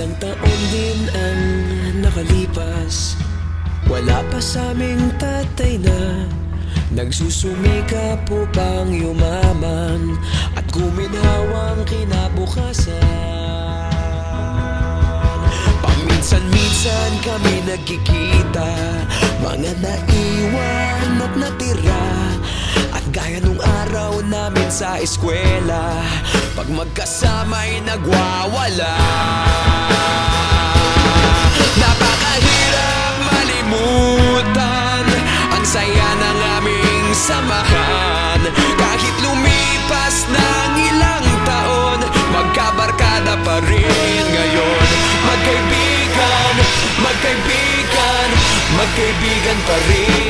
Ilang taon din ang nakalipas. Wala pa sa aming tatay na Nagsusumikap upang yumaman At guminhawang kinabukasan. Paminsan-minsan kami nagkikita Mga naiwan at natira. At gaya nung araw namin sa eskwela Pag magkasama'y nagwawala. Napakahirap malimutan Ang saya ng aming samahan. Kahit lumipas ng ilang taon Magkabarkada pa rin ngayon. Magkaibigan, magkaibigan Magkaibigan pa rin